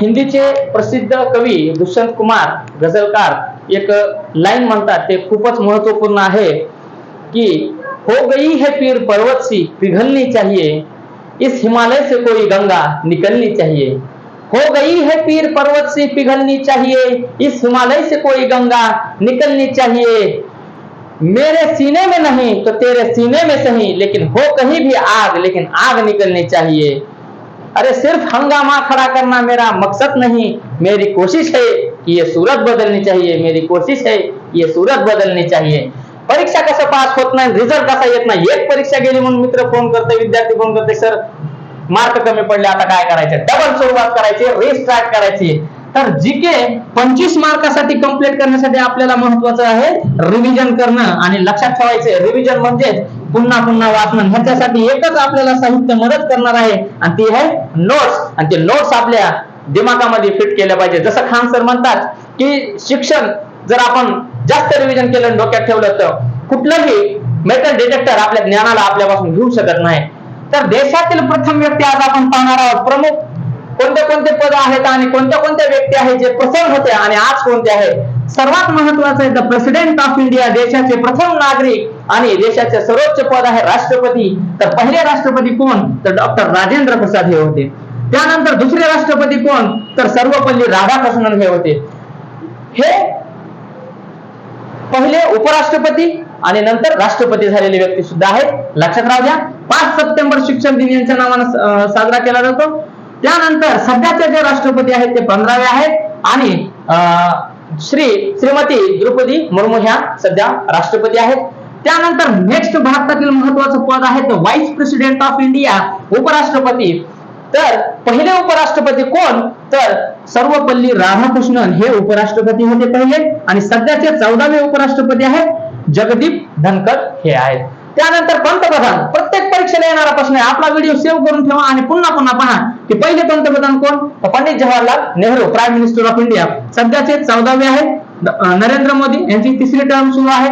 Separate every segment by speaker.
Speaker 1: हिंदीचे प्रसिद्ध कवी दुष्यंत कुमार गझलकार एक लाईन म्हणतात, ते खूपच महत्वपूर्ण आहे की, हो गई है पीर पर्वत सी, पिघलनी चाहिए. इस हिमालय से कोई गंगा निकलनी चाहिए. हो गई है पीर पर्वत सी, पिघलनी चाहिए. इस हिमालय से कोई गंगा निकलनी चाहिए. मेरे सीने में नहीं तो तेरे सीने में सही, लेकिन हो कहीं भी आग, लेकिन आग निकलनी चाहिए. अरे सिर्फ हंगामा खड़ा करना मेरा मकसद नहीं मेरी कोशिश है कि ये सूरत बदलनी चाहिए मेरी कोशिश है ये सूरत बदलनी चाहिए। परीक्षा कसं पास होत नाही रिझल्ट कसा येत नाही? एक परीक्षा गेली म्हणून मित्र फोन करते विद्यार्थी फोन करते सर मार्क कमी पडले आता काय करायचे? डबल सुरुवात करायची रिस्टार्ट करायची. तर जी के पंचवीस मार्कासाठी कंप्लीट करण्यासाठी आपल्याला महत्वाचं आहे रिव्हिजन करणं आणि लक्षात ठेवायचे रिव्हिजन म्हणजे पुन्हा पुन्हा वाचणं. ह्याच्यासाठी एकच आपल्याला साहित्य मदत करणार आहे आणि ती आहे नोट्स आणि ते नोट्स आपल्या दिमागामध्ये फिट केल्या पाहिजे. जसं खान सर म्हणतात की शिक्षण जर आपण जास्त रिव्हिजन केलं डोक्यात ठेवलं तर कुठलंही मेटल डिटेक्टर आपल्या ज्ञानाला आपल्यापासून घेऊ शकत नाही. तर देशातील प्रथम व्यक्ती आज आपण पाहणार आहोत. प्रमुख कोणते कोणते पद आहेत आणि कोणत्या कोणत्या व्यक्ती आहेत जे प्रथम होते आणि आज कोणते आहेत? सर्वात महत्वाचं आहे द प्रेसिडेंट ऑफ इंडिया देशाचे प्रथम नागरिक आणि देशाचे सर्वोच्च पद आहे राष्ट्रपती. तर पहिले राष्ट्रपती कोण? तर डॉक्टर राजेंद्र प्रसाद हे होते. त्यानंतर दुसरे राष्ट्रपती कोण? तर सर्वपल्ली राधाकृष्णन हे होते. हे पहिले उपराष्ट्रपती आणि नंतर राष्ट्रपती झालेले व्यक्ती सुद्धा आहेत. लक्षात राहू द्या. पाच सप्टेंबर शिक्षण दिन यांच्या नावानं साजरा केला जातो. त्यानंतर सध्याचे जे राष्ट्रपती आहेत ते पंधरावे आहेत. आणि अं, श्री श्रीमती द्रौपदी मुर्मू ह्या सध्या राष्ट्रपती आहेत. त्यानंतर नेक्स्ट भारतातील महत्वाचं पद आहे तर व्हाईस प्रेसिडेंट ऑफ इंडिया उपराष्ट्रपती. तर पहिले उपराष्ट्रपती कोण? तर सर्वपल्ली राधाकृष्णन हे उपराष्ट्रपती होते पहिले. आणि सध्याचे चौदावे उपराष्ट्रपती आहेत जगदीप धनकर हे आहेत. त्यानंतर पंतप्रधान प्रत्येक परीक्षेला येणारा प्रश्न आहे. आपला व्हिडिओ सेव्ह करून ठेवा आणि पुन्हा पुन्हा पहा की पहिले पंतप्रधान कोण? Pandit Jawaharlal Nehru prime minister of India सध्याचे चौदावे आहेत. नरेंद्र मोदी यांची तिसरी टर्म सुरू आहे.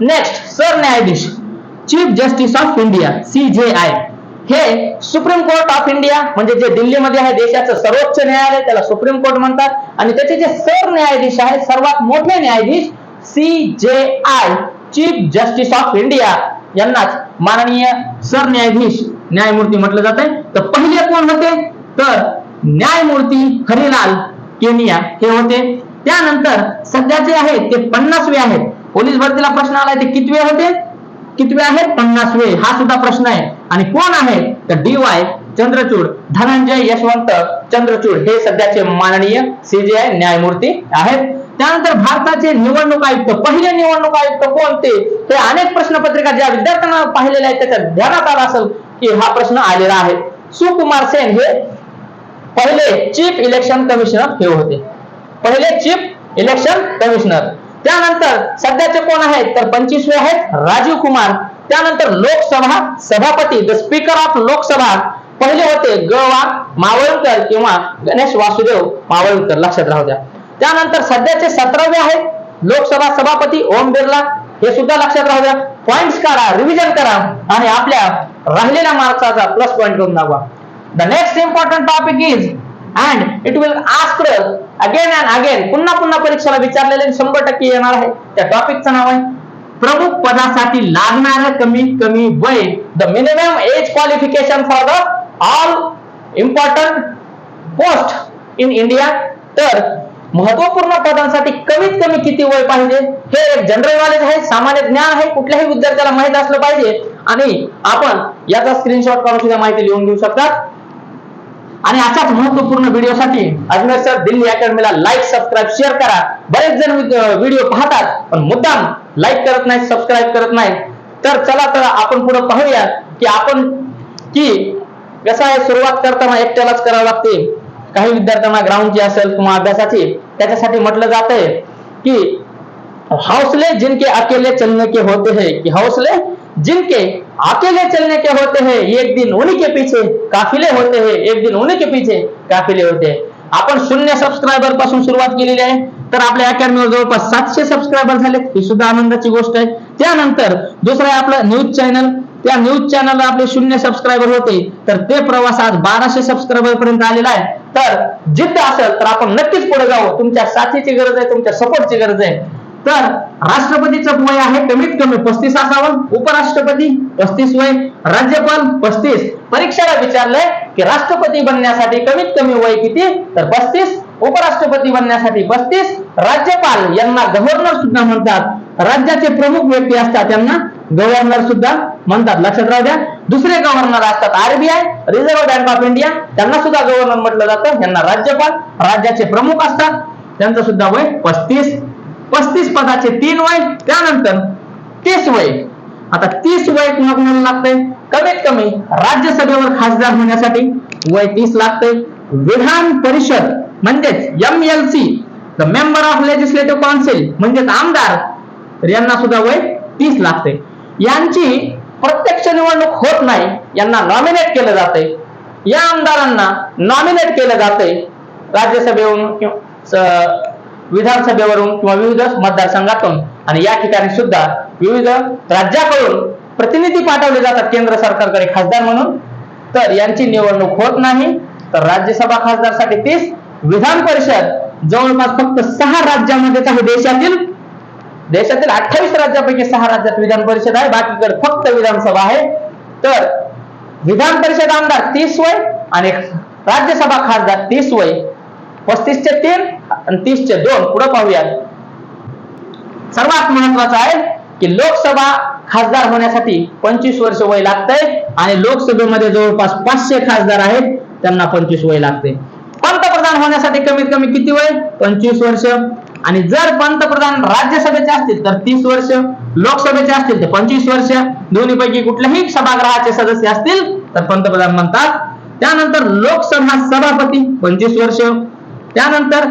Speaker 1: नेक्स्ट सरन्यायाधीश chief justice of India CJI हे सुप्रीम कोर्ट ऑफ इंडिया म्हणजे जे दिल्लीमध्ये आहे देशाचं सर्वोच्च न्यायालय त्याला सुप्रीम कोर्ट म्हणतात. आणि त्याचे जे सरन्यायाधीश आहे सर्वात मोठे न्यायाधीश CJI chief justice of India यांनाच माननीय सरन्यायाधीश न्यायमूर्ती म्हटलं जात आहे तर पहिले कोण होते? तर न्यायमूर्ती हरिलाल केनिया हे होते. त्यानंतर सध्याचे आहेत ते पन्नासवे आहेत. पोलीस भरतीला प्रश्न आलाय ते कितवे होते? कितवे आहेत? पन्नासवे. हा सुद्धा प्रश्न आहे. आणि कोण आहे? तर डी वाय चंद्रचूड धनंजय यशवंत चंद्रचूड हे सध्याचे माननीय सीजीआय न्यायमूर्ती आहेत. त्यानंतर भारताचे निवडणूक आयुक्त पहिले निवडणूक आयुक्त कोणते? ते अनेक प्रश्नपत्रिका ज्या विद्यार्थ्यांना पाहिलेल्या आहेत त्याच्या ध्यानात आला असेल की हा प्रश्न आलेला आहे. सुकुमार सेन हे पहिले चीफ इलेक्शन कमिशनर हे होते. पहिले चीफ इलेक्शन कमिशनर. त्यानंतर सध्याचे कोण आहेत? तर पंचवीसवे आहेत राजीव कुमार. त्यानंतर लोकसभा सभापती द स्पीकर ऑफ लोकसभा. पहिले होते ग वा मावळकर किंवा गणेश वासुदेव मावळकर. लक्षात राहू द्या. त्यानंतर सध्याचे सतरावे आहेत. लोकसभा सभापती ओम बिर्ला हे सुद्धा लक्षात राहू द्या. पॉइंट्स काढा रिव्हिजन करा आणि आपल्या राहिलेल्या मार्क्सचा प्लस पॉइंट करून दाखवा. The next important topic is and it will ask again and again पुन्हा पुन्हा परीक्षेला विचारलेले शंभर टक्के येणार आहे. त्या टॉपिकचं नाव आहे प्रमुख पदासाठी लागणार कमीत कमी वय. The minimum age qualification for the all important post in India तर महत्त्वपूर्ण पदांसाठी कमीत कमी किती वय पाहिजे? हे एक जनरल नॉलेज आहे सामान्य ज्ञान आहे कुठल्याही विद्यार्थ्याला माहीत असलं पाहिजे. आणि आपण याचा स्क्रीनशॉट करून सुद्धा माहिती लिहून घेऊ शकतात. आणि अशाच महत्त्वपूर्ण व्हिडिओसाठी अजमेर सर दिल्ली अकॅडमीला लाईक सबस्क्राईब शेअर करा. बरेच जण व्हिडिओ पाहतात पण मुद्दाम लाईक करत नाहीत सबस्क्राईब करत नाहीत. तर चला तर आपण पुढे पाहूया की आपण की कसं आहे सुरुवात करताना एकट्यालाच करावं लागते. काही विद्यार्थ्यांना ग्राउंडची असेल किंवा अभ्यासाची त्याच्यासाठी म्हटलं जात आहे की हौसले जिनके अकेले चलने के होते हैं कि हौसले जिनके अकेले चलने के होते हैं एक दिन उन्हीं के पीछे काफिले होते हैं एक दिन उन्हीं के पीछे काफिले होते हैं। आपण शून्य सबस्क्रायबरपासून सुरुवात केलेली आहे तर आपल्या अकॅडमीवर जवळपास सातशे सबस्क्रायबर झाले ही सुद्धा आनंदाची गोष्ट आहे. त्यानंतर दुसरं आहे आपलं न्यूज चॅनल त्या न्यूज चॅनल आपले शून्य सबस्क्रायबर होते तर ते प्रवास आज बाराशे सबस्क्रायबर पर्यंत आलेला आहे. तर जिद्द असेल तर आपण नक्कीच पुढे जाऊ. तुमच्या साथीची गरज आहे तुमच्या सपोर्टची गरज आहे. तर राष्ट्रपतीचं वय आहे कमीत कमी पस्तीस असावं. उपराष्ट्रपती पस्तीस वय राज्यपाल पस्तीस. परीक्षेला विचारलंय की राष्ट्रपती बनण्यासाठी कमीत कमी वय किती? तर पस्तीस. उपराष्ट्रपती बनण्यासाठी पस्तीस. राज्यपाल यांना गव्हर्नर सुद्धा म्हणतात. राज्याचे प्रमुख व्यक्ती असतात त्यांना गव्हर्नर सुद्धा म्हणतात. लक्षात राहू द्या. दुसरे गव्हर्नर असतात RBI reserve bank of India त्यांना सुद्धा गव्हर्नर म्हटलं जातं. यांना राज्यपाल राज्याचे प्रमुख असतात. त्यांचं सुद्धा वय पस्तीस. पस्तीस पदाचे तीन वय त्यानंतर तीस वय. आता तीस वय कुणा कुणाला लागतंय? कमीत कमी राज्यसभेवर खासदार होण्यासाठी वय तीस लागतंय. विधान परिषद म्हणजेच M L C the member of legislative council म्हणजेच आमदार यांना सुद्धा वय तीस लागते यांची प्रत्यक्ष निवडणूक होत नाही यांना नॉमिनेट केलं जाते या आमदारांना नॉमिनेट केलं जाते राज्यसभेवरून विधानसभेवरून किंवा विविध मतदारसंघातून. आणि या ठिकाणी सुद्धा विविध राज्याकडून प्रतिनिधी पाठवले जातात केंद्र सरकारकडे खासदार म्हणून. तर यांची निवडणूक होत नाही. तर राज्यसभा खासदारसाठी तीस विधान परिषद जवळपास फक्त सहा राज्यामध्ये देशातील देशातील अठ्ठावीस राज्यापैकी सहा राज्यात विधान परिषद आहे बाकीकडे फक्त विधानसभा आहे. तर विधान परिषद आमदार तीस वय आणि राज्यसभा खासदार तीस वय. पस्तीसचे तीन आणि तीसचे दोन. पुढे पाहूयात. सर्वात महत्वाचं आहे की लोकसभा खासदार होण्यासाठी पंचवीस वर्ष वय लागतंय आणि लोकसभेमध्ये जवळपास पाचशे खासदार आहेत त्यांना पंचवीस वय लागते. पंतप्रधान होण्यासाठी कमीत कमी किती वय? पंचवीस वर्ष. आणि जर पंतप्रधान राज्यसभेचे असतील तर तीस वर्ष लोकसभेचे असतील तर पंचवीस वर्ष दोन्हीपैकी कुठल्याही सभागृहाचे सदस्य असतील तर पंतप्रधान म्हणतात त्यानंतर लोकसभा सभापती पंचवीस वर्ष त्यानंतर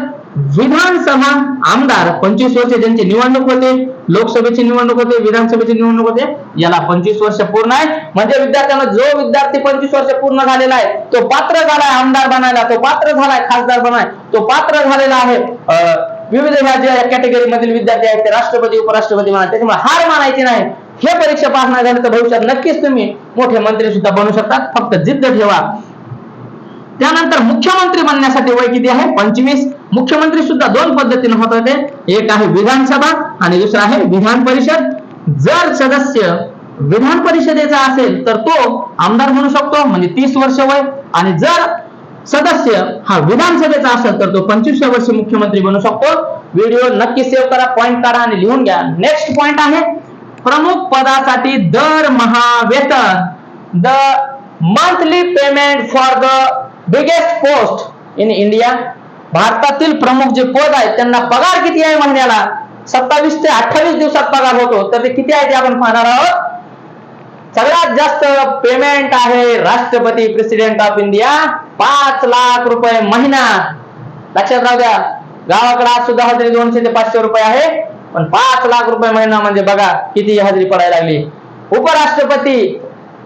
Speaker 1: विधानसभा आमदार पंचवीस वर्ष ज्यांची निवडणूक होते लोकसभेची निवडणूक होते विधानसभेची निवडणूक होते याला पंचवीस वर्ष पूर्ण आहे. म्हणजे विद्यार्थ्यांना जो विद्यार्थी पंचवीस वर्ष पूर्ण झालेला आहे तो पात्र झालाय आमदार बनायला तो पात्र झालाय खासदार बनाय तो पात्र झालेला आहे अं, विविध ह्या कॅटेगरी मधील विद्यार्थी आहेत ते राष्ट्रपती उपराष्ट्रपती म्हणा त्याच्यामुळे हार मानायची नाही. हे परीक्षा पास नाही झाली तर भविष्यात नक्कीच तुम्ही मोठे मंत्री सुद्धा बनू शकतात फक्त जिद्द ठेवा. त्यानंतर मुख्यमंत्री बनण्यासाठी वय किती आहे? पंचवीस. मुख्यमंत्री सुद्धा दोन पद्धतीने होत होते. एक आहे विधानसभा आणि दुसरा आहे विधान परिषद. जर सदस्य विधान परिषदेचा असेल तर तो आमदार म्हणू शकतो म्हणजे तीस वर्ष वय. आणि जर सदस्य हा विधानसभेचा असेल तर तो पंचवीसव्या वर्षी मुख्यमंत्री बनू शकतो. व्हिडिओ नक्की सेव्ह करा पॉईंट काढा आणि लिहून घ्या. नेक्स्ट पॉइंट आहे प्रमुख पदासाठी दरमहा वेतन the monthly payment for the biggest post in India भारतातील प्रमुख जे पद आहेत त्यांना पगार किती आहे महिन्याला? सत्तावीस ते अठ्ठावीस दिवसात पगार होतो. तर ते किती आहे ते आपण पाहणार आहोत? सगळ्यात जास्त पेमेंट आहे राष्ट्रपती प्रेसिडेंट ऑफ इंडिया पाच लाख रुपये महिना. लक्षात राहू द्या. गावाकडे आज सुद्धा हजेरी दोनशे ते पाचशे रुपये आहे. पण पाच लाख रुपये महिना म्हणजे बघा किती हजेरी पडायला लागली. उपराष्ट्रपती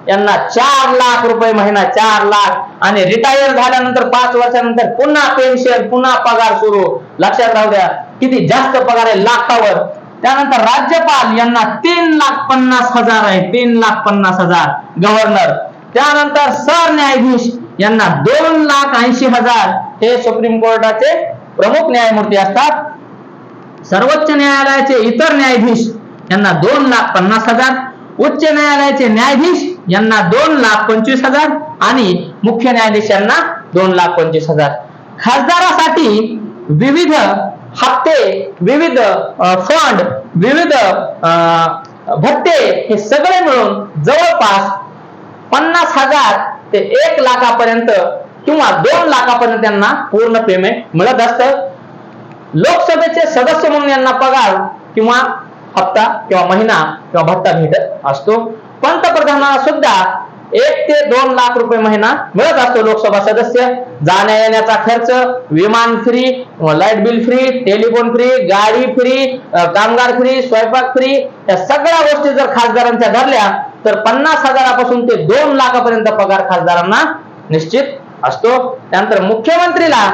Speaker 1: यांना चार लाख रुपये महिना चार लाख. आणि रिटायर झाल्यानंतर पाच वर्षानंतर पुन्हा पेन्शन पुन्हा पगार सुरू. लक्षात राहू द्या. किती जास्त पगार आहे लाखावर. त्यानंतर राज्यपाल यांना तीन लाख पन्नास हजार आहे. तीन लाख पन्नास हजार. गव्हर्नर. त्यानंतर सरन्यायाधीश यांना दोन लाख ऐंशी हजार. हे सुप्रीम कोर्टाचे प्रमुख न्यायमूर्ती असतात. सर्वोच्च न्यायालयाचे इतर न्यायाधीश यांना दोन लाख पन्नास हजार. उच्च न्यायालयाचे न्यायाधीश यांना दोन लाख पंचवीस हजार. आणि मुख्य न्यायाधीश यांना दोन लाख पंचवीस हजार. खासदारासाठी विविध हप्ते विविध फंड विविध भत्ते हे सगळे मिळून जवळपास पन्नास हजार ते एक लाखापर्यंत किंवा दोन लाखापर्यंत त्यांना पूर्ण पेमेंट मिळत असतं. लोकसभेचे सदस्य म्हणून यांना पगार किंवा हप्ता किंवा महिना किंवा भत्ता भेटत असतो. पंतप्रधानांना सुद्धा एक ते दोन लाख रुपये महिना मिळत असतो लोकसभा सदस्य. जाण्या येण्याचा खर्च विमान free light bill free telephone free गाडी फ्री कामगार फ्री स्वयंपाक फ्री या सगळ्या गोष्टी जर खासदारांच्या धरल्या तर पन्नास हजारापासून ते दोन लाखापर्यंत पगार खासदारांना निश्चित असतो. त्यानंतर मुख्यमंत्रीला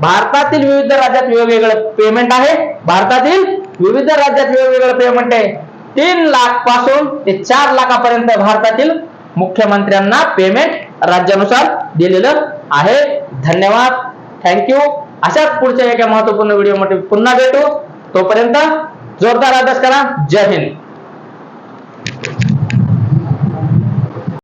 Speaker 1: भारतातील विविध राज्यात वेगवेगळं पेमेंट आहे. भारतातील विविध राज्यात वेगवेगळं पेमेंट आहे. तीन लाखपासून ते चार लाखापर्यंत भारतातील मुख्यमंत्र्यांना पेमेंट राज्यानुसार दिलेलं आहे. धन्यवाद. थँक्यू अशाच पुढच्या एका महत्त्वपूर्ण व्हिडिओमध्ये पुन्हा भेटू. तोपर्यंत जोरदार अभ्यास करा. जय हिंद.